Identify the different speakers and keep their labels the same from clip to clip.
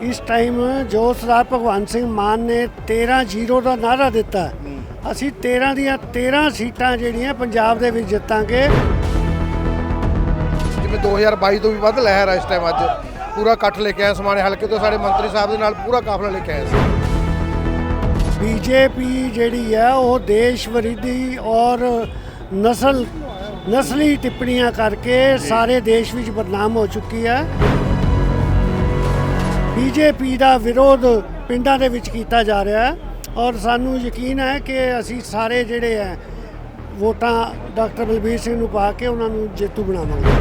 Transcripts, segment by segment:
Speaker 1: ਇਸ ਟਾਈਮ ਜੋ ਸਰਦਾਰ ਭਗਵੰਤ ਸਿੰਘ ਮਾਨ ਨੇ 13 ਜ਼ੀਰੋ ਦਾ ਨਾਰਾ ਦਿੱਤਾ। ਅਸੀਂ 13 ਦੀਆਂ 13 ਸੀਟਾਂ ਜਿਹੜੀਆਂ ਪੰਜਾਬ ਦੇ ਵਿੱਚ ਜਿੱਤਾਂਗੇ।
Speaker 2: ਜਿਵੇਂ 2022 ਤੋਂ ਵੀ ਵੱਧ ਲਹਿਰ ਆ ਇਸ ਟਾਈਮ ਅੱਜ। ਪੂਰਾ ਇਕੱਠ ਲੈ ਕੇ ਆਏ ਸਮਾਣੇ ਹਲਕੇ ਤੋਂ ਸਾਡੇ ਮੰਤਰੀ ਸਾਹਿਬ ਦੇ ਨਾਲ ਪੂਰਾ ਕਾਫਲਾ ਲੈ ਕੇ ਆਏ ਸੀ।
Speaker 1: ਬੀਜੇਪੀ ਜਿਹੜੀ ਹੈ ਉਹ ਦੇਸ਼ ਵਿਰੋਧੀ ਔਰ ਨਸਲ ਨਸਲੀ ਟਿੱਪਣੀਆਂ ਕਰਕੇ ਸਾਰੇ ਦੇਸ਼ ਵਿੱਚ ਬਦਨਾਮ ਹੋ ਚੁੱਕੀ ਹੈ ਬੀਜੇਪੀ ਦਾ ਵਿਰੋਧ ਪਿੰਡਾਂ ਦੇ ਵਿੱਚ ਕੀਤਾ ਜਾ ਰਿਹਾ ਹੈ ਔਰ ਸਾਨੂੰ ਯਕੀਨ ਹੈ ਕਿ ਅਸੀਂ ਸਾਰੇ ਜਿਹੜੇ ਹੈ ਵੋਟਾਂ ਡਾਕਟਰ ਬਲਬੀਰ ਸਿੰਘ ਨੂੰ ਪਾ ਕੇ ਉਹਨਾਂ ਨੂੰ ਜੇਤੂ ਬਣਾਵਾਂਗੇ।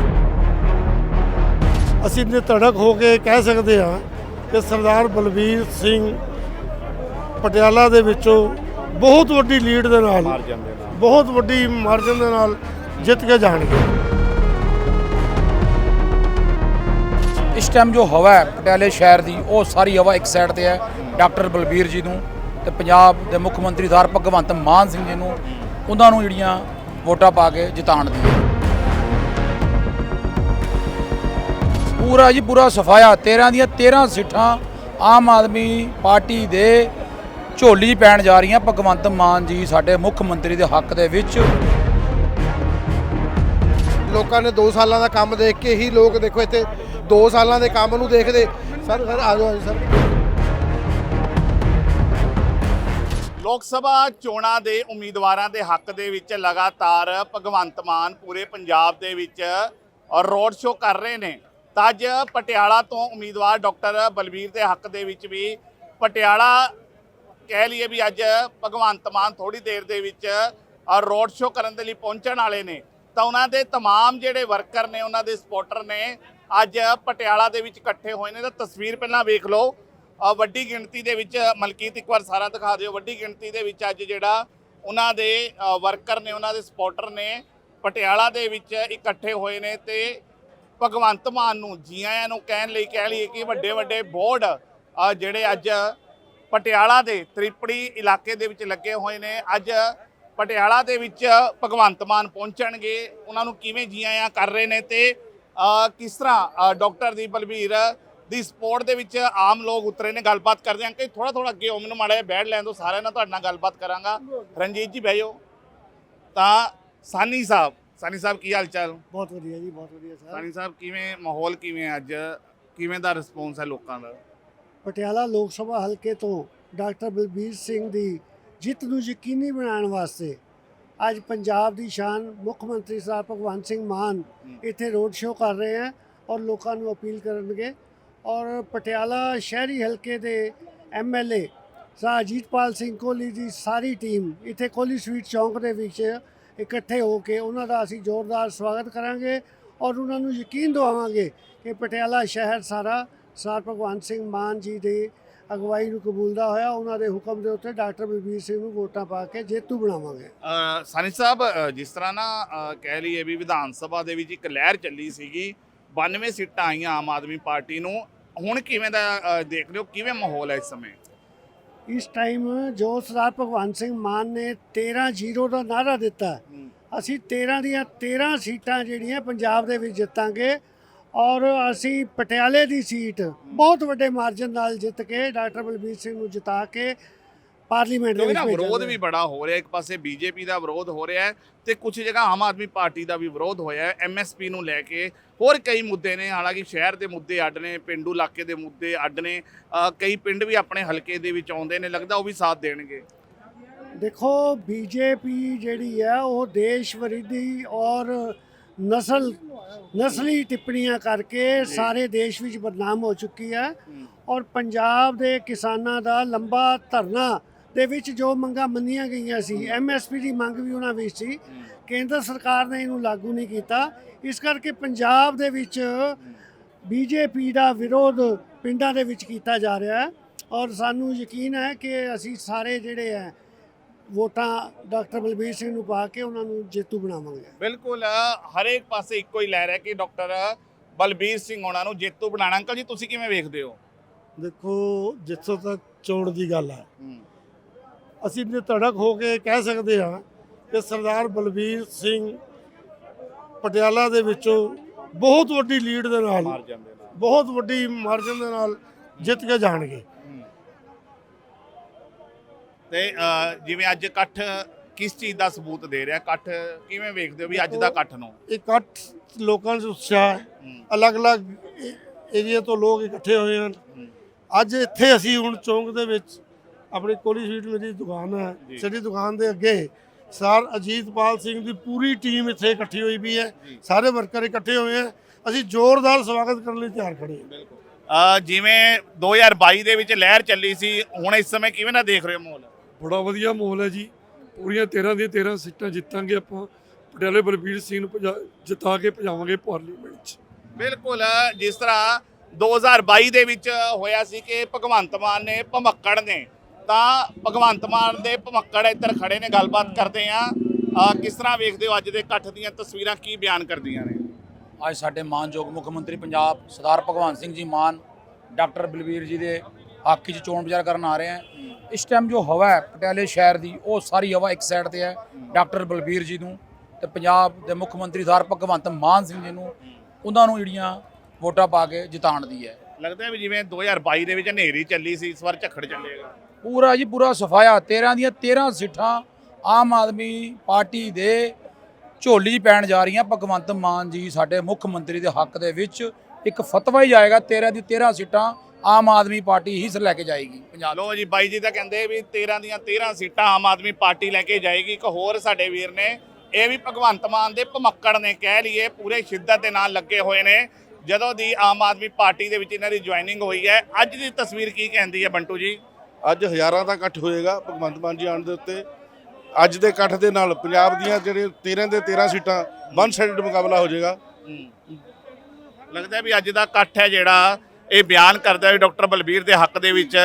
Speaker 3: ਅਸੀਂ ਨਿਧੜਕ ਹੋ ਕੇ ਕਹਿ ਸਕਦੇ ਹਾਂ ਕਿ ਸਰਦਾਰ ਬਲਬੀਰ ਸਿੰਘ ਪਟਿਆਲਾ ਦੇ ਵਿੱਚੋਂ ਬਹੁਤ ਵੱਡੀ ਲੀਡ ਦੇ ਨਾਲ ਬਹੁਤ ਵੱਡੀ ਮਾਰਜਨ ਦੇ ਨਾਲ ਜਿੱਤ ਕੇ ਜਾਣਗੇ।
Speaker 4: ਇਸ ਟਾਈਮ ਜੋ ਹਵਾ ਹੈ, ਪਟਿਆਲੇ ਸ਼ਹਿਰ ਦੀ, ਉਹ ਸਾਰੀ ਹਵਾ ਇੱਕ ਸਾਈਡ ਤੇ ਹੈ। ਡਾਕਟਰ ਬਲਬੀਰ ਜੀ ਨੂੰ ਤੇ ਪੰਜਾਬ ਦੇ ਮੁੱਖ ਮੰਤਰੀ ਸਰਦਾਰ ਭਗਵੰਤ ਮਾਨ ਸਿੰਘ ਜੀ ਨੂੰ, ਉਹਨਾਂ ਨੂੰ ਜਿਹੜੀਆਂ ਵੋਟਾਂ ਪਾ ਕੇ ਜਿਤਾਉਣ ਦੀ। ਪੂਰਾ ਜੀ ਪੂਰਾ ਸਫਾਇਆ 13 ਦੀਆਂ 13 ਸੀਟਾਂ ਆਮ ਆਦਮੀ ਪਾਰਟੀ ਦੇ ਝੋਲੀ ਪੈਣ ਜਾ ਰਹੀਆਂ। ਭਗਵੰਤ ਮਾਨ ਜੀ ਸਾਡੇ ਮੁੱਖ ਮੰਤਰੀ ਦੇ ਹੱਕ ਦੇ ਵਿੱਚ।
Speaker 2: ਲੋਕਾਂ ਨੇ 2 ਸਾਲਾਂ ਦਾ ਕੰਮ ਦੇਖ ਕੇ ਹੀ ਲੋਕ ਦੇਖੋ ਇੱਥੇ 2 ਸਾਲਾਂ ਦੇ ਕੰਮ ਨੂੰ ਦੇਖਦੇ ਸਰ ਸਰ ਆ ਜਾਓ ਸਰ
Speaker 5: ਲੋਕ ਸਭਾ ਚੋਣਾਂ ਦੇ ਉਮੀਦਵਾਰਾਂ ਦੇ ਹੱਕ ਦੇ ਵਿੱਚ ਲਗਾਤਾਰ ਭਗਵੰਤ ਮਾਨ ਪੂਰੇ ਪੰਜਾਬ ਦੇ ਵਿੱਚ ਰੋਡ ਸ਼ੋਅ ਕਰ ਰਹੇ ਨੇ ਤਾਂ ਅੱਜ ਪਟਿਆਲਾ ਤੋਂ ਉਮੀਦਵਾਰ ਡਾਕਟਰ ਬਲਬੀਰ ਦੇ ਹੱਕ ਦੇ ਵਿੱਚ ਵੀ ਪਟਿਆਲਾ ਕਹਿ ਲਈਏ ਵੀ ਅੱਜ ਭਗਵੰਤ ਮਾਨ ਥੋੜੀ ਦੇਰ ਦੇ ਵਿੱਚ ਰੋਡ ਸ਼ੋਅ ਕਰਨ ਦੇ ਲਈ ਪਹੁੰਚਣ ਵਾਲੇ ਨੇ ਤਾਂ ਉਹਨਾਂ ਦੇ तमाम ਜਿਹੜੇ ਵਰਕਰ ਨੇ ਉਹਨਾਂ ਦੇ ਸਪੋਰਟਰ ਨੇ ਅੱਜ ਪਟਿਆਲਾ ਦੇ ਵਿੱਚ ਇਕੱਠੇ ਹੋਏ ਨੇ ਤਾਂ ਤਸਵੀਰ ਪਹਿਲਾਂ ਵੇਖ ਲਓ। ਵੱਡੀ ਗਿਣਤੀ ਦੇ ਵਿੱਚ ਮਲਕੀਤ ਇੱਕ ਵਾਰ ਸਾਰਾ ਦਿਖਾ ਦਿਓ। ਵੱਡੀ ਗਿਣਤੀ ਦੇ ਵਿੱਚ ਅੱਜ ਜਿਹੜਾ ਉਹਨਾਂ ਦੇ ਵਰਕਰ ਨੇ, ਉਹਨਾਂ ਦੇ ਸਪੋਰਟਰ ਨੇ ਪਟਿਆਲਾ ਦੇ ਵਿੱਚ ਇਕੱਠੇ ਹੋਏ ਨੇ ਤੇ ਭਗਵੰਤ ਮਾਨ ਨੂੰ ਜੀ ਆਇਆਂ ਨੂੰ ਕਹਿਣ ਲਈ ਕਹਿ ਲਈਏ ਕਿ ਵੱਡੇ ਵੱਡੇ ਬੋਰਡ ਜਿਹੜੇ ਅੱਜ ਪਟਿਆਲਾ ਦੇ ਤ੍ਰਿਪੜੀ ਇਲਾਕੇ ਦੇ ਵਿੱਚ ਲੱਗੇ ਹੋਏ ਨੇ। ਅੱਜ ਪਟਿਆਲਾ ਦੇ ਵਿੱਚ ਭਗਵੰਤ ਮਾਨ ਪਹੁੰਚਣਗੇ। ਉਹਨਾਂ ਨੂੰ ਕਿਵੇਂ ਜੀ ਆਇਆਂ ਕਰ ਰਹੇ ਨੇ ਤੇ ਕਿਸ ਤਰ੍ਹਾਂ ਡਾਕਟਰ ਦੀ ਬਲਬੀਰ ਦੀ ਸਪੋਰਟ ਦੇ ਵਿੱਚ ਆਮ ਲੋਕ ਉਤਰੇ ਨੇ ਗੱਲਬਾਤ ਕਰਦੇ ਆਂ ਕਿ ਥੋੜਾ ਥੋੜਾ ਅੱਗੇ ਹੋ ਮੈਨੂੰ ਮਾੜਾ ਜਿਹਾ ਬੈਠ ਲੈਣ ਦਿਓ ਸਾਰਿਆਂ ਨਾਲ ਤੁਹਾਡੇ ਨਾਲ ਗੱਲਬਾਤ ਕਰਾਂਗਾ। ਰਣਜੀਤ ਜੀ ਬਹਿ ਜਾਓ। ਤਾਂ ਸਾਨੀ ਸਾਹਿਬ ਸਾਨੀ ਸਾਹਿਬ ਕੀ ਹਾਲ ਚਾਲ
Speaker 1: ਬਹੁਤ ਵਧੀਆ ਜੀ ਬਹੁਤ ਵਧੀਆ ਸਰ।
Speaker 5: ਸਾਨੀ ਸਾਹਿਬ ਕਿਵੇਂ ਮਾਹੌਲ ਕਿਵੇਂ ਅੱਜ? ਕਿਵੇਂ ਦਾ ਰਿਸਪੌਂਸ ਹੈ ਲੋਕਾਂ ਦਾ?
Speaker 1: ਪਟਿਆਲਾ ਲੋਕ ਸਭਾ ਹਲਕੇ ਤੋਂ ਡਾਕਟਰ ਬਲਬੀਰ ਸਿੰਘ ਦੀ ਜਿੱਤ ਨੂੰ ਯਕੀਨੀ ਬਣਾਉਣ ਵਾਸਤੇ ਅੱਜ ਪੰਜਾਬ ਦੀ ਸ਼ਾਨ ਮੁੱਖ ਮੰਤਰੀ ਸਰਦਾਰ ਭਗਵੰਤ ਸਿੰਘ ਮਾਨ ਇੱਥੇ ਰੋਡ ਸ਼ੋਅ ਕਰ ਰਹੇ ਹੈ ਔਰ ਲੋਕਾਂ ਨੂੰ ਅਪੀਲ ਕਰਨਗੇ। ਔਰ ਪਟਿਆਲਾ ਸ਼ਹਿਰੀ ਹਲਕੇ ਦੇ ਐਮਐਲਏ ਸਰਦਾਰ ਅਜੀਤਪਾਲ ਸਿੰਘ ਕੋਹਲੀ ਦੀ ਸਾਰੀ ਟੀਮ ਇੱਥੇ ਕੋਹਲੀ ਸਵੀਟ ਚੌਂਕ ਦੇ ਵਿੱਚ ਇਕੱਠੇ ਹੋ ਕੇ ਉਹਨਾਂ ਦਾ ਅਸੀਂ ਜ਼ੋਰਦਾਰ ਸਵਾਗਤ ਕਰਾਂਗੇ ਔਰ ਉਹਨਾਂ ਨੂੰ ਯਕੀਨ ਦਿਵਾਵਾਂਗੇ ਕਿ ਪਟਿਆਲਾ ਸ਼ਹਿਰ ਸਾਰਾ ਸਰਦਾਰ ਭਗਵੰਤ ਸਿੰਘ ਮਾਨ ਜੀ ਦੇ ਅਗਵਾਈ ਨੂੰ ਕਬੂਲਦਾ ਹੋਇਆ ਉਹਨਾਂ ਦੇ ਹੁਕਮ ਦੇ ਉੱਤੇ ਡਾਕਟਰ ਬਲਬੀਰ ਸਿੰਘ ਨੂੰ ਵੋਟਾਂ ਪਾ ਕੇ ਜੇਤੂ ਬਣਾਵਾਂਗੇ।
Speaker 5: ਸਾਨੀ ਸਾਹਿਬ ਜਿਸ ਤਰ੍ਹਾਂ ਨਾ ਕਹਿ ਲਈਏ ਵੀ ਵਿਧਾਨ ਸਭਾ ਦੇ ਵਿੱਚ ਇੱਕ ਲਹਿਰ ਚੱਲੀ ਸੀਗੀ 92 ਸੀਟਾਂ ਆਈਆਂ ਆਮ ਆਦਮੀ ਪਾਰਟੀ ਨੂੰ। ਹੁਣ ਕਿਵੇਂ ਦਾ ਦੇਖ ਰਹੇ ਹੋ ਕਿਵੇਂ ਮਾਹੌਲ ਹੈ ਇਸ ਸਮੇਂ?
Speaker 1: ਇਸ ਟਾਈਮ ਜੋ ਸਰਦਾਰ ਭਗਵੰਤ ਸਿੰਘ ਮਾਨ ਨੇ 13 ਜ਼ੀਰੋ ਦਾ ਨਾਰਾ ਦਿੱਤਾ ਅਸੀਂ 13 ਦੀਆਂ 13 ਸੀਟਾਂ ਜਿਹੜੀਆਂ ਪੰਜਾਬ ਦੇ ਵਿੱਚ ਜਿੱਤਾਂਗੇ ਔਰ ਅਸੀਂ ਪਟਿਆਲੇ ਦੀ ਸੀਟ ਬਹੁਤ ਵੱਡੇ ਮਾਰਜਨ ਨਾਲ ਜਿੱਤ ਕੇ ਡਾਕਟਰ ਬਲਬੀਰ ਸਿੰਘ ਨੂੰ ਜਿਤਾ ਕੇ ਪਾਰਲੀਮੈਂਟ ਦੇ ਵਿੱਚ
Speaker 5: ਵਿਰੋਧ। ਵੀ ਬੜਾ ਹੋ ਰਿਹਾ ਇੱਕ ਪਾਸੇ ਬੀਜੇਪੀ ਦਾ ਵਿਰੋਧ ਹੋ ਰਿਹਾ ਹੈ ਤੇ ਕੁਝ ਜਗ੍ਹਾ ਆਮ ਆਦਮੀ ਪਾਰਟੀ ਦਾ ਵੀ ਵਿਰੋਧ ਹੋਇਆ ਹੈ ਐਮਐਸਪੀ ਨੂੰ ਲੈ ਕੇ ਹੋਰ ਕਈ ਮੁੱਦੇ ਨੇ ਹਾਲਾਂਕਿ ਸ਼ਹਿਰ ਦੇ ਮੁੱਦੇ ਅੱਡ ਨੇ ਪਿੰਡੂ ਇਲਾਕੇ ਦੇ ਮੁੱਦੇ ਅੱਡ ਨੇ ਕਈ ਪਿੰਡ ਵੀ ਆਪਣੇ ਹਲਕੇ ਦੇ ਵਿੱਚ ਆਉਂਦੇ ਨੇ ਲੱਗਦਾ ਉਹ ਵੀ ਸਾਥ ਦੇਣਗੇ
Speaker 1: ਦੇਖੋ ਬੀਜੇਪੀ ਜਿਹੜੀ ਹੈ ਉਹ ਦੇਸ਼ ਵਿਰੋਧੀ ਔਰ ਨਸਲ, ਨਸਲੀ ਟਿੱਪਣੀਆਂ ਕਰਕੇ ਸਾਰੇ ਦੇਸ਼ ਵਿੱਚ ਬਦਨਾਮ ਹੋ ਚੁੱਕੀ ਹੈ ਔਰ ਪੰਜਾਬ ਦੇ ਕਿਸਾਨਾਂ ਦਾ ਲੰਬਾ ਧਰਨਾ ਦੇ ਵਿੱਚ ਜੋ ਮੰਗਾਂ ਮੰਨੀਆਂ ਗਈਆਂ ਸੀ ਐਮਐਸਪੀ ਦੀ ਮੰਗ ਵੀ ਉਹਨਾਂ ਵਿੱਚ ਸੀ, ਕੇਂਦਰ ਸਰਕਾਰ ਨੇ ਇਹਨੂੰ ਲਾਗੂ ਨਹੀਂ ਕੀਤਾ। ਇਸ ਕਰਕੇ ਪੰਜਾਬ ਦੇ ਵਿੱਚ ਬੀਜੇਪੀ ਦਾ ਵਿਰੋਧ ਪਿੰਡਾਂ ਦੇ ਵਿੱਚ ਕੀਤਾ ਜਾ ਰਿਹਾ ਹੈ ਔਰ ਸਾਨੂੰ ਯਕੀਨ ਹੈ ਕਿ ਅਸੀਂ ਸਾਰੇ ਜਿਹੜੇ ਹੈ ਵੋਟਾਂ ਡਾਕਟਰ ਬਲਬੀਰ ਸਿੰਘ ਨੂੰ ਪਾ ਕੇ ਉਹਨਾਂ ਨੂੰ ਜੇਤੂ ਬਣਾਵਾਂਗੇ।
Speaker 5: ਬਿਲਕੁਲ ਹਰੇਕ ਪਾਸੇ ਇੱਕੋ ਹੀ ਲਹਿਰ ਹੈ ਕਿ ਡਾਕਟਰ ਬਲਬੀਰ ਸਿੰਘ ਉਹਨਾਂ ਨੂੰ ਜੇਤੂ ਬਣਾਉਣਾ। ਅੰਕਲ ਜੀ ਤੁਸੀਂ ਕਿਵੇਂ ਵੇਖਦੇ ਹੋ?
Speaker 3: ਦੇਖੋ ਜਿੱਥੋਂ ਤੱਕ ਚੋਣ ਦੀ ਗੱਲ ਹੈ ਅਸੀਂ ਨਿਧੜਕ ਹੋ ਕੇ ਕਹਿ ਸਕਦੇ ਹਾਂ ਕਿ ਸਰਦਾਰ ਬਲਬੀਰ ਸਿੰਘ ਪਟਿਆਲਾ ਦੇ ਵਿੱਚੋਂ ਬਹੁਤ ਵੱਡੀ ਲੀਡ ਦੇ ਨਾਲ ਬਹੁਤ ਵੱਡੀ ਮਾਰਜਨ ਦੇ ਨਾਲ ਜਿੱਤ ਕੇ ਜਾਣਗੇ।
Speaker 5: ਤੇ ਜਿਵੇਂ ਅੱਜ ਇਕੱਠ ਕਿਸ ਚੀਜ਼ ਦਾ ਸਬੂਤ ਦੇ ਰਿਹਾ? ਇਕੱਠ ਕਿਵੇਂ ਵੇਖਦੇ ਹੋ ਵੀ ਅੱਜ ਦਾ ਇਕੱਠ ਨੂੰ?
Speaker 3: ਇਕੱਠ ਲੋਕਾਂ 'ਚ ਉਤਸ਼ਾਹ ਹੈ। ਅਲੱਗ-ਅਲੱਗ ਏਰੀਆ ਤੋਂ ਲੋਕ ਇਕੱਠੇ ਹੋਏ ਹਨ। ਅੱਜ ਇੱਥੇ ਅਸੀਂ ਹੁਣ ਚੌਂਕ ਦੇ ਵਿੱਚ ਆਪਣੀ ਕੋਲੀ ਸਵੀਟ ਮੇਰੀ ਦੁਕਾਨ ਹੈ। ਸਾਡੀ ਦੁਕਾਨ ਦੇ ਅੱਗੇ ਸਰ ਅਜੀਤਪਾਲ ਸਿੰਘ ਦੀ ਪੂਰੀ ਟੀਮ ਇੱਥੇ ਇਕੱਠੀ ਹੋਈ ਵੀ ਹੈ। ਸਾਰੇ ਵਰਕਰ ਇਕੱਠੇ ਹੋਏ ਹੈ। ਅਸੀਂ ਜ਼ੋਰਦਾਰ ਸਵਾਗਤ ਕਰਨ ਲਈ ਤਿਆਰ ਖੜੇ ਹਾਂ।
Speaker 5: ਜਿਵੇਂ 2022 ਦੇ ਵਿੱਚ ਲਹਿਰ ਚੱਲੀ ਸੀ ਹੁਣ ਇਸ ਸਮੇਂ ਕਿਵੇਂ ਨਾ ਦੇਖ ਰਹੇ ਹੋ ਮਾਹੌਲ?
Speaker 6: ਬੜਾ ਵਧੀਆ ਮਾਹੌਲ ਹੈ ਜੀ। ਪੂਰੀਆਂ 13 ਦੀਆਂ 13 ਸੀਟਾਂ ਜਿੱਤਾਂਗੇ ਆਪਾਂ। ਪਟਿਆਲੇ ਬਲਬੀਰ ਸਿੰਘ ਨੂੰ ਜਿਤਾ ਕੇ ਭਜਾਵਾਂਗੇ ਪਾਰਲੀਮੈਂਟ 'ਚ।
Speaker 5: ਬਿਲਕੁਲ ਜਿਸ ਤਰ੍ਹਾਂ 2022 ਦੇ ਵਿੱਚ ਹੋਇਆ ਸੀ ਕਿ ਭਗਵੰਤ ਮਾਨ ਨੇ ਭਮੱਕੜ ਨੇ ਤਾਂ ਭਗਵੰਤ ਮਾਨ ਦੇ ਭਮੱਕੜ ਇੱਧਰ ਖੜੇ ਨੇ ਗੱਲਬਾਤ ਕਰਦੇ ਆ ਕਿਸ ਤਰ੍ਹਾਂ ਵੇਖਦੇ ਹੋ ਅੱਜ ਦੇ ਇਕੱਠ ਦੀਆਂ ਤਸਵੀਰਾਂ ਕੀ ਬਿਆਨ ਕਰਦੀਆਂ ਨੇ?
Speaker 4: ਅੱਜ ਸਾਡੇ ਮਾਨਯੋਗ ਮੁੱਖ ਮੰਤਰੀ ਪੰਜਾਬ ਸਰਦਾਰ ਭਗਵੰਤ ਸਿੰਘ ਜੀ ਮਾਨ ਡਾਕਟਰ ਬਲਬੀਰ ਜੀ ਦੇ ਹੱਕ 'ਚ ਚੋਣ ਪ੍ਰਚਾਰ ਕਰਨ ਆ ਰਹੇ ਹੈ। ਇਸ ਟਾਈਮ ਜੋ ਹਵਾ ਹੈ ਪਟਿਆਲੇ ਸ਼ਹਿਰ ਦੀ ਉਹ ਸਾਰੀ ਹਵਾ ਇੱਕ ਸਾਈਡ ਤੇ ਹੈ ਡਾਕਟਰ ਬਲਬੀਰ ਜੀ ਨੂੰ ਤੇ ਪੰਜਾਬ ਦੇ ਮੁੱਖ ਮੰਤਰੀ ਸਰਦਾਰ ਭਗਵੰਤ ਮਾਨ ਸਿੰਘ ਜੀ ਨੂੰ ਉਹਨਾਂ ਨੂੰ ਜਿਹੜੀਆਂ ਵੋਟਾਂ ਪਾ ਕੇ ਜਿਤਾਉਣ ਦੀ ਹੈ।
Speaker 5: ਲੱਗਦਾ ਵੀ ਜਿਵੇਂ 2022 ਦੇ ਵਿੱਚ ਹਨੇਰੀ ਚੱਲੀ ਸੀ ਇਸ ਵਾਰ ਝੱਖੜ ਚੱਲੇਗਾ।
Speaker 4: ਪੂਰਾ ਜੀ ਪੂਰਾ ਸਫਾਇਆ 13 ਦੀਆਂ 13 ਸੀਟਾਂ ਆਮ ਆਦਮੀ ਪਾਰਟੀ ਦੇ ਝੋਲੀ 'ਚ ਪੈਣ ਜਾ ਰਹੀਆਂ। ਭਗਵੰਤ ਮਾਨ ਜੀ ਸਾਡੇ ਮੁੱਖ ਮੰਤਰੀ ਦੇ ਹੱਕ ਦੇ ਵਿੱਚ ਇੱਕ ਫਤਵਾ ਹੀ ਜਾਏਗਾ 13 ਦੀ 13 ਸੀਟਾਂ ਆਮ ਆਦਮੀ ਪਾਰਟੀ ਹੀ ਸ ਲੈ ਕੇ ਜਾਏਗੀ ਪੰਜਾਬ
Speaker 5: ਲੋ ਜੀ ਬਾਈ ਜੀ ਤਾਂ ਕਹਿੰਦੇ ਵੀ 13 ਦੀਆਂ 13 ਸੀਟਾਂ ਆਮ ਆਦਮੀ ਪਾਰਟੀ ਲੈ ਕੇ ਜਾਏਗੀ। ਇੱਕ ਹੋਰ ਸਾਡੇ ਵੀਰ ਨੇ ਇਹ ਵੀ ਭਗਵੰਤ ਮਾਨ ਦੇ ਭਮੱਕੜ ਨੇ ਕਹਿ ਲਈਏ ਪੂਰੇ ਸ਼ਿੱਦਤ ਦੇ ਨਾਲ ਲੱਗੇ ਹੋਏ ਨੇ। ਜਦੋਂ ਦੀ ਆਮ ਆਦਮੀ ਪਾਰਟੀ ਦੇ ਵਿੱਚ ਇਹਨਾਂ ਦੀ ਜੁਆਇਨਿੰਗ ਹੋਈ ਹੈ ਅੱਜ ਦੀ ਤਸਵੀਰ ਕੀ ਕਹਿੰਦੀ ਹੈ ਬੰਟੂ ਜੀ?
Speaker 2: ਅੱਜ ਹਜ਼ਾਰਾਂ ਦਾ ਇਕੱਠ ਹੋਏਗਾ ਭਗਵੰਤ ਮਾਨ ਜੀ ਆਉਣ ਦੇ ਉੱਤੇ। ਅੱਜ ਦੇ ਇਕੱਠ ਦੇ ਨਾਲ ਪੰਜਾਬ ਦੀਆਂ ਜਿਹੜੇ 13 ਦੇ 13 ਸੀਟਾਂ ਵਨ ਸਾਈਡਡ ਮੁਕਾਬਲਾ ਹੋ ਜਾਏਗਾ।
Speaker 5: ਲੱਗਦਾ ਵੀ ਅੱਜ ਦਾ ਇਕੱਠ ਹੈ ਜਿਹੜਾ ਇਹ ਬਿਆਨ ਕਰਦਾ ਵੀ ਡਾਕਟਰ ਬਲਬੀਰ ਦੇ ਹੱਕ ਦੇ ਵਿੱਚ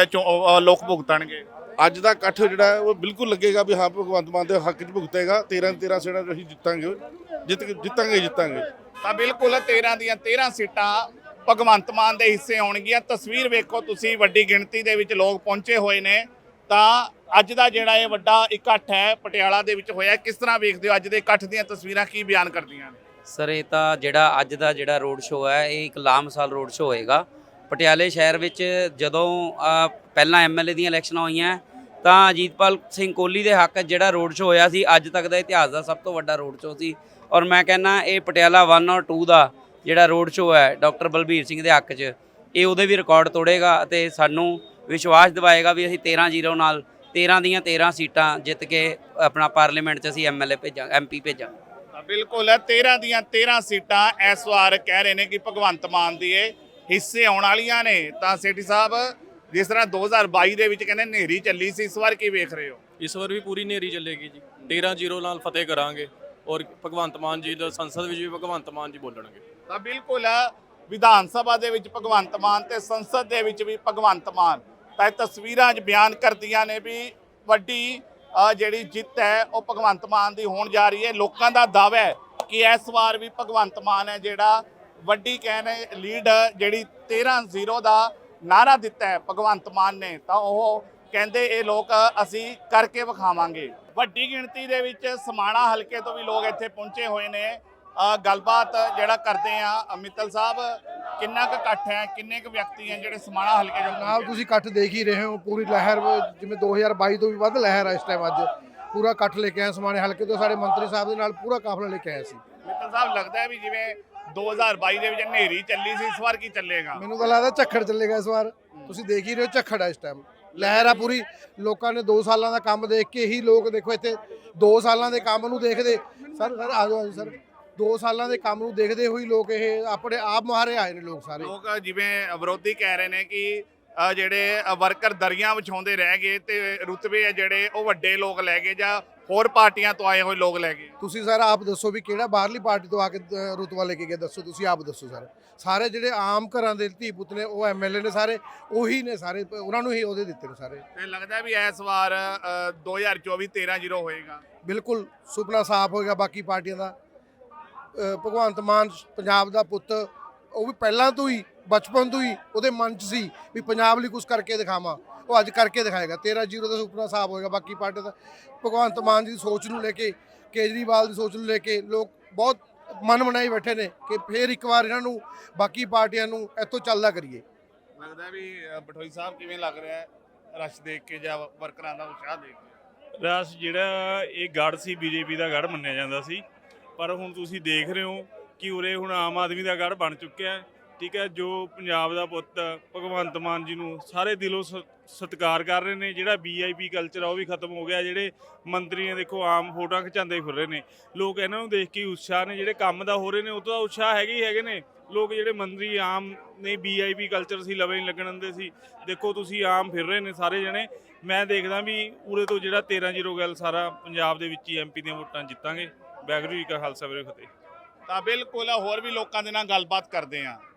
Speaker 5: ਲੋਕ ਭੁਗਤਣਗੇ।
Speaker 2: ਅੱਜ ਦਾ ਇਕੱਠ ਜਿਹੜਾ ਹੈ ਉਹ ਬਿਲਕੁਲ ਲੱਗੇਗਾ ਵੀ ਹਾਂ ਭਗਵੰਤ ਮਾਨ ਦੇ ਹੱਕ 'ਚ ਭੁਗਤੇਗਾ। 13 13 ਸੀਟਾਂ ਅਸੀਂ ਜਿੱਤਾਂਗੇ। ਜਿੱਤ ਜਿੱਤਾਂਗੇ ਹੀ ਜਿੱਤਾਂਗੇ।
Speaker 5: ਤਾਂ ਬਿਲਕੁਲ 13 ਦੀਆਂ 13 ਸੀਟਾਂ ਭਗਵੰਤ ਮਾਨ ਦੇ ਹਿੱਸੇ ਆਉਣਗੀਆਂ ਤਸਵੀਰ ਵੇਖੋ ਤੁਸੀਂ ਵੱਡੀ ਗਿਣਤੀ ਦੇ ਵਿੱਚ ਲੋਕ ਪਹੁੰਚੇ ਹੋਏ ਨੇ। ਤਾਂ ਅੱਜ ਦਾ ਜਿਹੜਾ ਇਹ ਵੱਡਾ ਇਕੱਠ ਹੈ ਪਟਿਆਲਾ ਦੇ ਵਿੱਚ ਹੋਇਆ ਕਿਸ ਤਰ੍ਹਾਂ ਵੇਖਦੇ ਹੋ ਅੱਜ ਦੇ ਇਕੱਠ ਦੀਆਂ ਤਸਵੀਰਾਂ? ਕੀ ਬਿਆਨ ਕਰਦੀਆਂ ਨੇ?
Speaker 7: ਸਰ ਇਹ ਤਾਂ ਜਿਹੜਾ ਅੱਜ ਦਾ ਜਿਹੜਾ ਰੋਡ ਸ਼ੋਅ ਹੈ ਇਹ ਇੱਕ ਲਾਮਸਾਲ ਰੋਡ ਸ਼ੋਅ ਹੋਏਗਾ। ਪਟਿਆਲੇ ਸ਼ਹਿਰ ਵਿੱਚ ਜਦੋਂ ਅ, ਪਹਿਲਾਂ ਐਮਐਲਏ ਦੀਆਂ ਇਲੈਕਸ਼ਨਾਂ ਹੋਈਆਂ ਤਾਂ ਅਜੀਤਪਾਲ ਸਿੰਘ ਕੋਹਲੀ ਦੇ ਹੱਕ ਜਿਹੜਾ ਰੋਡ ਸ਼ੋਅ ਹੋਇਆ ਸੀ ਅੱਜ ਤੱਕ ਦਾ ਇਤਿਹਾਸ ਦਾ ਸਭ ਤੋਂ ਵੱਡਾ ਰੋਡ ਸ਼ੋਅ ਸੀ। ਔਰ ਮੈਂ ਕਹਿੰਨਾ ਇਹ ਪਟਿਆਲਾ 1 ਔਰ 2 ਦਾ ਜਿਹੜਾ ਰੋਡ ਸ਼ੋਅ ਹੈ ਡਾਕਟਰ ਬਲਬੀਰ ਸਿੰਘ ਦੇ ਹੱਕ 'ਚ ਇਹ ਉਹਦੇ ਵੀ ਰਿਕਾਰਡ ਤੋੜੇਗਾ ਅਤੇ ਸਾਨੂੰ ਵਿਸ਼ਵਾਸ ਦਿਵਾਏਗਾ ਵੀ ਅਸੀਂ 13-0 ਨਾਲ 13 ਦੀਆਂ 13 ਸੀਟਾਂ ਜਿੱਤ ਕੇ ਆਪਣਾ ਪਾਰਲੀਮੈਂਟ 'ਚ ਅਸੀਂ ਐਮਐਲਏ ਭੇਜਾਂ ਐਮਪੀ ਭੇਜਾਂਗੇ
Speaker 5: ਤਾਂ ਬਿਲਕੁਲ 13 ਦੀਆਂ 13 ਸੀਟਾਂ ਇਸ ਵਾਰ ਕਹਿ ਰਹੇ ਨੇ ਕਿ ਭਗਵੰਤ ਮਾਨ ਦੀ ਇਹ ਹਿੱਸੇ ਆਉਣ ਵਾਲੀਆਂ ਨੇ। ਤਾਂ ਸੇਠੀ ਸਾਹਿਬ ਜਿਸ ਤਰ੍ਹਾਂ 2022 ਦੇ ਵਿੱਚ ਕਹਿੰਦੇ ਹਨੇਰੀ ਚੱਲੀ ਸੀ ਇਸ ਵਾਰ ਕੀ ਵੇਖ ਰਹੇ ਹੋ?
Speaker 8: ਇਸ ਵਾਰ ਵੀ ਪੂਰੀ ਨੇਰੀ ਚੱਲੇਗੀ ਜੀ। 13-0 ਨਾਲ ਫਤਿਹ ਕਰਾਂਗੇ ਔਰ ਭਗਵੰਤ ਮਾਨ ਜੀ ਦਾ ਸੰਸਦ ਵਿੱਚ ਵੀ ਭਗਵੰਤ ਮਾਨ ਜੀ ਬੋਲਣਗੇ।
Speaker 5: ਤਾਂ ਬਿਲਕੁਲ ਵਿਧਾਨ ਸਭਾ ਦੇ ਵਿੱਚ ਭਗਵੰਤ ਮਾਨ ਤੇ ਸੰਸਦ ਦੇ ਵਿੱਚ ਵੀ ਭਗਵੰਤ ਮਾਨ। ਤਾਂ ਇਹ ਤਸਵੀਰਾਂ 'ਚ ਬਿਆਨ ਕਰਦੀਆਂ ਨੇ ਵੀ ਵੱਡੀ ਜਿਹੜੀ ਜਿੱਤ ਹੈ ਉਹ ਭਗਵੰਤ ਮਾਨ ਦੀ ਹੋਣ ਜਾ ਰਹੀ ਹੈ। ਲੋਕਾਂ ਦਾ ਦਾਅਵਾ ਹੈ ਕਿ ਇਸ ਵਾਰ ਵੀ ਭਗਵੰਤ ਮਾਨ ਹੈ ਜਿਹੜਾ ਵੱਡੀ ਕਹਿੰਦੇ ਲੀਡ ਜਿਹੜੀ 13-0 ਦਾ ਨਾਰਾ ਦਿੱਤਾ ਹੈ ਭਗਵੰਤ ਮਾਨ ਨੇ ਤਾਂ ਉਹ ਕਹਿੰਦੇ ਇਹ ਲੋਕ ਅਸੀਂ ਕਰਕੇ ਵਿਖਾਵਾਂਗੇ। ਵੱਡੀ ਗਿਣਤੀ ਦੇ ਵਿੱਚ ਸਮਾਣਾ ਹਲਕੇ ਤੋਂ ਵੀ ਲੋਕ ਇੱਥੇ ਪਹੁੰਚੇ ਹੋਏ ਨੇ। ਗੱਲਬਾਤ ਜਿਹੜਾ ਕਰਦੇ ਆ ਮਿੱਤਲ ਸਾਹਿਬ ਕਿੰਨਾ ਕੁ ਇਕੱਠ ਹੈ ਕਿੰਨੇ ਕੁ ਵਿਅਕਤੀ ਹੈ ਜਿਹੜੇ ਸਮਾਣਾ ਹਲਕੇ ਚੋਂ
Speaker 2: ਨਾਲ? ਤੁਸੀਂ ਇਕੱਠ ਦੇਖ ਹੀ ਰਹੇ ਹੋ ਪੂਰੀ ਲਹਿਰ ਜਿਵੇਂ 2022 ਤੋਂ ਵੀ ਵੱਧ ਲਹਿਰ ਹੈ ਇਸ ਟਾਈਮ ਅੱਜ। ਪੂਰਾ ਇਕੱਠ ਲੈ ਕੇ ਆਏ ਸਮਾਣੇ ਹਲਕੇ ਤੋਂ ਸਾਡੇ ਮੰਤਰੀ ਸਾਹਿਬ ਦੇ ਨਾਲ ਪੂਰਾ ਕਾਫਲਾ ਲੈ ਕੇ ਆਏ ਸੀ।
Speaker 5: ਮਿੱਤਲ ਸਾਹਿਬ ਲੱਗਦਾ ਹੈ ਵੀ ਜਿਵੇਂ 2022 ਦੇ ਵਿੱਚ ਹਨੇਰੀ ਚੱਲੀ ਸੀ ਇਸ ਵਾਰ ਕੀ ਚੱਲੇਗਾ?
Speaker 2: ਮੈਨੂੰ ਤਾਂ ਲੱਗਦਾ ਝੱਖੜ ਚੱਲੇਗਾ ਇਸ ਵਾਰ। ਤੁਸੀਂ ਦੇਖ ਹੀ ਰਹੇ ਹੋ ਝੱਖੜ ਹੈ ਇਸ ਟਾਈਮ ਲਹਿਰ ਆ ਪੂਰੀ। ਲੋਕਾਂ ਨੇ 2 ਸਾਲਾਂ ਦਾ ਕੰਮ ਦੇਖ ਕੇ ਹੀ ਲੋਕ ਦੇਖੋ ਇੱਥੇ 2 ਸਾਲਾਂ ਦੇ ਕੰਮ ਨੂੰ ਦੇਖਦੇ। ਸਰ ਸਰ ਆ ਜਾਓ ਸਰ। 2 ਸਾਲਾਂ ਦੇ ਕੰਮ ਨੂੰ ਦੇਖਦੇ ਹੋਈ ਲੋਕ ਇਹ ਆਪਣੇ ਆਪ ਮੁਹਾਰੇ ਆਏ ਨੇ ਲੋਕ ਸਾਰੇ।
Speaker 5: ਲੋਕ ਜਿਵੇਂ ਵਿਰੋਧੀ ਕਹਿ ਰਹੇ ਨੇ ਕਿ ਅ, ਜਿਹੜੇ ਵਰਕਰ ਦਰੀਆਂ ਵਿਛਾਉਂਦੇ ਰਹਿ ਗਏ ਤੇ ਰੁਤਬੇ ਆ ਜਿਹੜੇ ਉਹ ਵੱਡੇ ਲੋਕ ਲੈ ਗਏ ਜਾਂ ਹੋਰ ਪਾਰਟੀਆਂ ਤੋਂ ਆਏ ਹੋਏ ਲੋਕ ਲੈ ਗਏ
Speaker 2: ਤੁਸੀਂ ਸਰ ਆਪ ਦੱਸੋ ਵੀ ਕਿਹੜਾ ਬਾਹਰਲੀ ਪਾਰਟੀ ਤੋਂ ਆ ਕੇ ਅ, ਰੁਤਬਾ ਲੈ ਕੇ ਗਿਆ ਦੱਸੋ ਤੁਸੀਂ ਆਪ ਦੱਸੋ ਸਰ। ਸਾਰੇ ਜਿਹੜੇ ਆਮ ਘਰਾਂ ਦੇ ਧੀ ਪੁੱਤ ਨੇ ਉਹ ਐਮਐਲਏ ਨੇ ਸਾਰੇ ਉਹੀ ਨੇ ਸਾਰੇ ਉਹਨਾਂ ਨੂੰ ਹੀ ਉਹਦੇ ਦਿੱਤੇ ਨੇ ਸਾਰੇ।
Speaker 5: ਤੇ ਲੱਗਦਾ ਵੀ ਇਸ ਵਾਰ ਅ, 2024 13-0 ਹੋਏਗਾ।
Speaker 2: ਬਿਲਕੁਲ ਸੁਪਨਾ ਸਾਫ਼ ਹੋਏਗਾ ਬਾਕੀ ਪਾਰਟੀਆਂ ਦਾ। ਅ, ਭਗਵੰਤ ਮਾਨ ਪੰਜਾਬ ਦਾ ਪੁੱਤ ਉਹ ਵੀ ਪਹਿਲਾਂ ਤੋਂ ਹੀ ਬਚਪਨ ਤੋਂ ਹੀ ਉਹਦੇ ਮਨ 'ਚ ਸੀ ਵੀ ਪੰਜਾਬ ਲਈ ਕੁਝ ਕਰਕੇ ਦਿਖਾਵਾਂ। ਉਹ ਅੱਜ ਕਰਕੇ ਦਿਖਾਏਗਾ। 13 ਜ਼ੀਰੋ ਦਾ ਸੁਪਨਾ ਸਾਫ਼ ਹੋਏਗਾ। ਬਾਕੀ ਪਾਰਟੀ ਦਾ ਭਗਵੰਤ ਮਾਨ ਦੀ ਸੋਚ ਨੂੰ ਲੈ ਕੇ ਕੇਜਰੀਵਾਲ ਦੀ ਸੋਚ ਨੂੰ ਲੈ ਕੇ ਲੋਕ ਬਹੁਤ ਮਨ ਬਣਾਈ ਬੈਠੇ ਨੇ ਕਿ ਫੇਰ ਇੱਕ ਵਾਰ ਇਹਨਾਂ ਨੂੰ ਬਾਕੀ ਪਾਰਟੀਆਂ ਨੂੰ ਇੱਥੋਂ ਚੱਲਦਾ ਕਰੀਏ।
Speaker 5: ਲੱਗਦਾ ਵੀ ਬਠੋਈ ਸਾਹਿਬ ਕਿਵੇਂ ਲੱਗ ਰਿਹਾ ਹੈ? ਰਸ਼ ਦੇਖ ਕੇ ਜਾਂ ਵਰਕਰਾਂ ਦਾ ਉਤਸ਼ਾਹ ਦੇਖ ਕੇ?
Speaker 9: ਰਸ ਜਿਹੜਾ ਇਹ ਗੜ ਸੀ ਬੀਜੇਪੀ ਦਾ ਗੜ ਮੰਨਿਆ ਜਾਂਦਾ ਸੀ। ਪਰ ਹੁਣ ਤੁਸੀਂ ਦੇਖ ਰਹੇ ਹੋ ਕਿ ਉਰੇ ਹੁਣ ਆਮ ਆਦਮੀ ਦਾ ਗੜ ਬਣ ਚੁੱਕਿਆ ਹੈ। ਠੀਕ ਹੈ, ਜੋ ਪੰਜਾਬ ਦਾ ਪੁੱਤ ਭਗਵੰਤ ਮਾਨ ਜੀ ਨੂੰ ਸਾਰੇ ਦਿਲੋਂ ਸ- ਸਤਿਕਾਰ ਕਰ ਰਹੇ ਨੇ, ਜਿਹੜਾ ਵੀਆਈਪੀ ਕਲਚਰ ਆ ਉਹ ਵੀ ਖਤਮ ਹੋ ਗਿਆ, ਜਿਹੜੇ ਮੰਤਰੀਆਂ ਦੇਖੋ ਆਮ ਫੋਟੋਆਂ ਖਿਚਾਉਂਦੇ ਫਿਰ ਰਹੇ ਨੇ। ਲੋਕ ਇਹਨਾਂ ਨੂੰ ਦੇਖ ਕੇ ਉਤਸ਼ਾਹ ਨੇ, ਜਿਹੜੇ ਕੰਮ ਦਾ ਹੋ ਰਹੇ ਨੇ, ਉਹ ਤੋਂ ਉਤਸ਼ਾਹ ਹੈਗੇ ਹੀ ਹੈਗੇ ਨੇ। ਲੋਕ ਜਿਹੜੇ ਮੰਤਰੀ ਆਮ ਨੇ ਵੀਆਈਪੀ ਕਲਚਰ ਸੀ, ਲਵੇ ਨਹੀਂ ਲੱਗਣ ਦਿੰਦੇ ਸੀ। ਦੇਖੋ ਤੁਸੀਂ ਆਮ ਫਿਰ ਰਹੇ ਨੇ ਸਾਰੇ ਜਣੇ। ਮੈਂ ਦੇਖਦਾ ਵੀ ਉਰੇ ਤੋਂ ਜਿਹੜਾ 13 ਜ਼ੀਰੋ ਗੱਲ ਸਾਰਾ ਪੰਜਾਬ ਦੇ ਵਿੱਚ ਹੀ ਐਮਪੀ ਦੀਆਂ ਵੋਟਾਂ ਜਿੱਤਾਂਗੇ। ਵਾਹਿਗੁਰੂ ਜੀ ਕਾ ਖਾਲਸਾ ਵੀਰੇ ਫਤਿਹ।
Speaker 5: ਤਾਂ ਬਿਲਕੁਲ ਹੋਰ ਵੀ ਲੋਕਾਂ ਦੇ ਨਾਲ ਗੱਲਬਾਤ ਕਰਦੇ ਹਾਂ।